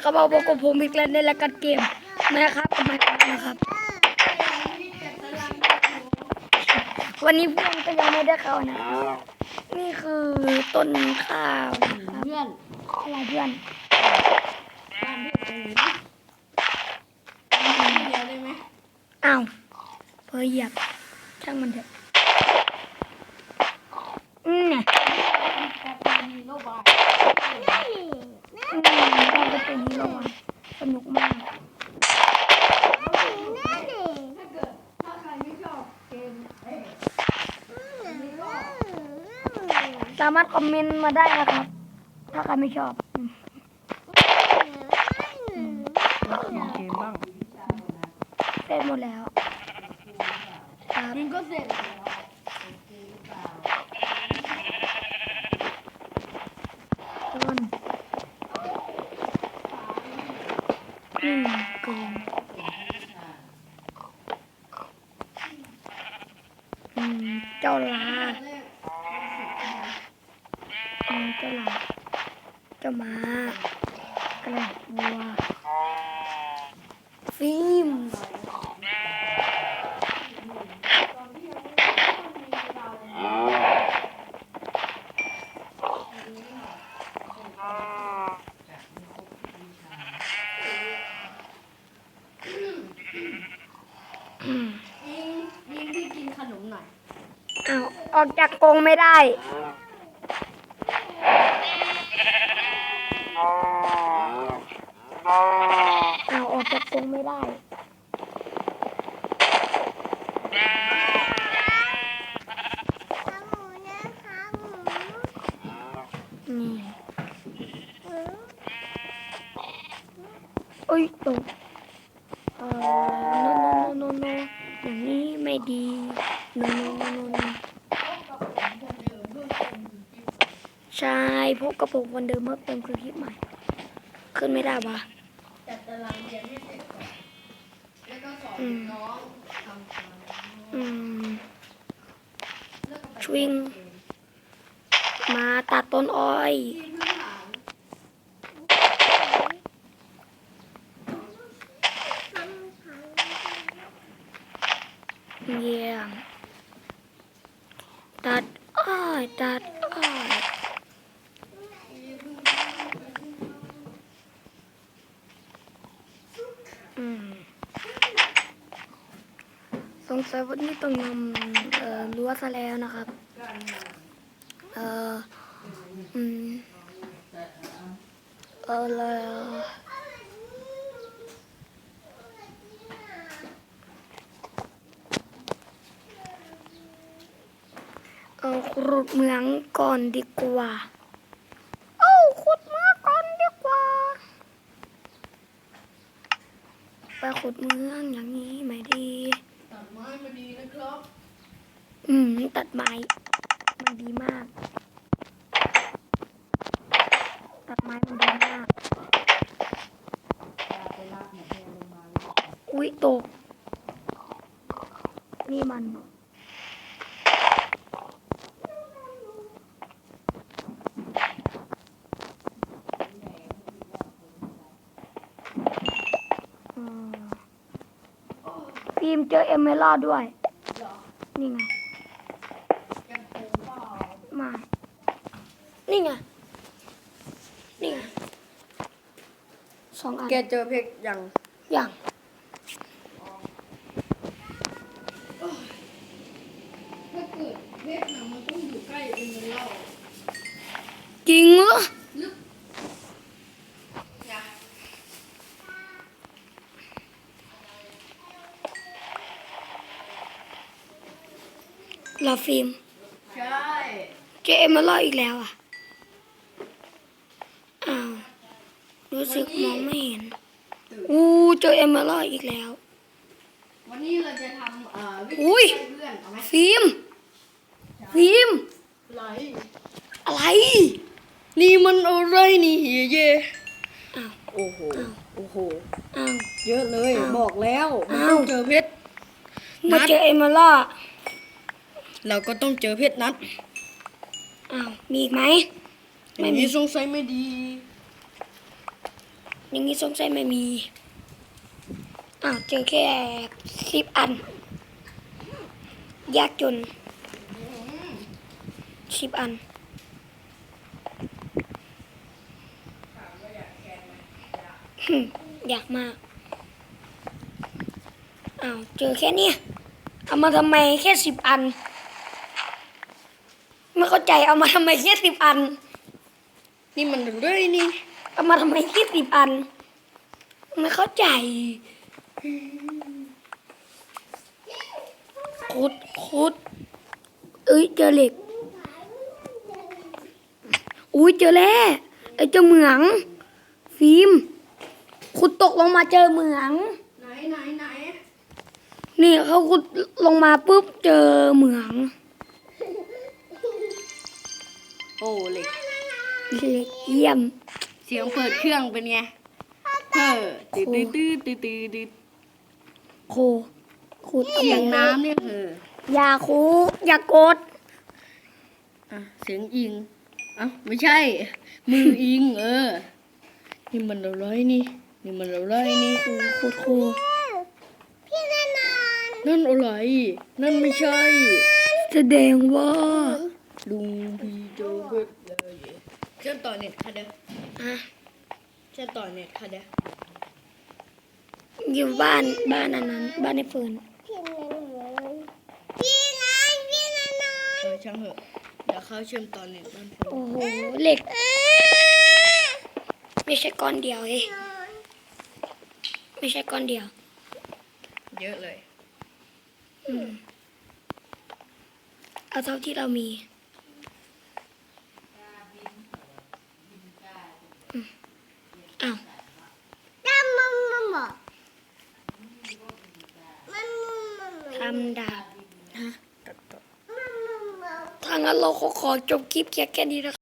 เขาบอกว่ากับผมอีกแล้วในรายการเกมนะครับกับไมค์นะครับ วันนี้เพื่อนก็ยังไม่ได้เข้านะ นี่คือต้นข้าวนะครับเพื่อนอะไรเพื่อนอ้านเดียวได้ไหมอ้าวเพอเหยียบช่างมันเถอะอืมเนี่ยโลบาย อืมเราจะเป็นฮีโร่อะสนุกมาก ถ้าเกิดถ้าใครไม่ชอบเกมเอ้ยนี่ก็ สามารถคอมเมนต์มาได้นะครับ ถ้าใครไม่ชอบเกมบ้างเสร็จหมดแล้วครับยิงก็เสร็จต้นอืมโกงอืมเจ้าลา เจ้าลาเจ้าม้ากระวัวฟิล์มอืมยิงยิงที่กินขนมหน่อยอ้าวออกจากกรงไม่ได้ อ้าวออกจากกรงไม่ได้นี่เอ้ยตกเอ่อโนโนโนโนอย่างนี้ไม่ดีโนโนโนโนใช่พวกกระปุกวันเดิมเมื่อเป็นคลิปใหม่ ขึ้นไม่ได้ปะ จัดตารางเรียนให้เสร็จก่อนแล้วก็สอนน้องทำการอืมแล้วก็ไปชวิงมาตัดต้นอ้อย ที่พื้นฐานเยี่ยม ตัดอ้อย ตัดอ้อยอืม สงสัยวันนี้ต้องนำเอ่อรั้วซะแล้วนะครับ เอ่อ อืม เออแล้วเอาขุดเหมืองก่อนดีกว่า เอาขุดเหมืองก่อนดีกว่า ไปขุดเหมืองอย่างนี้ไม่ดี ตัดไม้มาดีนะครับ อืม ตัดไม้ มันดีมาก ตัดไม้มันดีมากไปรับหมดเลยลงมาอุ้ยตก นี่มัน ฟิล์มเจอเอเมล่าด้วยเหรอนี่ไงแกโกงเปล่ามา นี่ไง นี่ไงสองอันแกเจอเพชรยังอย่าง ถ้าเกิดเพชรน่ะมันต้องอยู่ใกล้เอ็นเล่า จริงเหรอ ลึกอย่า ลาฟิล์มใช่เจอเอเมล่าอีกแล้วอะอ้าวรู้สึกมองไม่เห็นอู้เจอเอเมล่าอีกแล้ว วันนี้เราจะทำเอ่อวิอุ้ธียช่วยเพื่อนเอาไหมฟิล์มฟิล์มไรอะไร นี่มันอะไรนี่เฮียเยอ้าวโอ้โหโอ้โหอ้าว เยอะเลยอ้าวบอกแล้วมันอ้าวต้องเจอเพชร มาเจอเอเมล่า เราก็ต้องเจอเพชรนัดอ้าวมีอีกไหมไม่มีสงสัยไม่ดี อย่างนี้สงสัยไม่มีอ้าวเจอแค่สิบอัน ยากจนสิบอันหึอยากมากอ้าวเจอแค่เนี้ยเอามาทำไมแค่สิบอัน ไม่เข้าใจเอามาทำไมแค่สิบอัน นี่มันเรื่อยนี่ เอามาทำไมแค่สิบอัน ไม่เข้าใจคุดคุดเอ้ยเจอเหล็ก อุ้ยเจอแล้วไอ้เจ้าเหมือง ฟิล์มขุดตกลงมาเจอเหมือง ไหนไหนไหนนี่เขาขุดลงมาปุ๊บเจอเหมือง โอ้เหล็กเหล็กเยี่ยม เสียงเปิดเครื่องเป็นไงเฮ้อตืดตืดตืดตืดตืดตืดโคขุดเอาเสีไปยงน้ำเนี่ยเฮ้ออย่าคูอย่ากดอะเสียงอิงเอ้าไม่ใช่ มืออิงเออ นี่มันเราร้อยนี่ นี่มันเราร้อยนี่คูขุดคูนั่นอะไร นั่นไม่ใช่ แสดงว่า ลุงพีโจเบิร์ตเลยเชื่อมต่อเน็ตค่ะเด้ออะเชื่อมต่อเน็ตค่ะเด้ออยู่บ้านบ้านอันนั้นบ้านในเฟิร์นเออช่างเหอะเดี๋ยวเขาเชื่อมต่อเน็ตบ้านผมโอ้โหเหล็ก ไม่ใช่ก้อนเดียวเอ้ไม่ใช่ก้อนเดียว เยอะเลยอืมเอาเท่าที่เรามี อืมอ้าวทำดาบนะถ้างั้นเราขอขอจบคลิปแค่แค่นี้นะครับ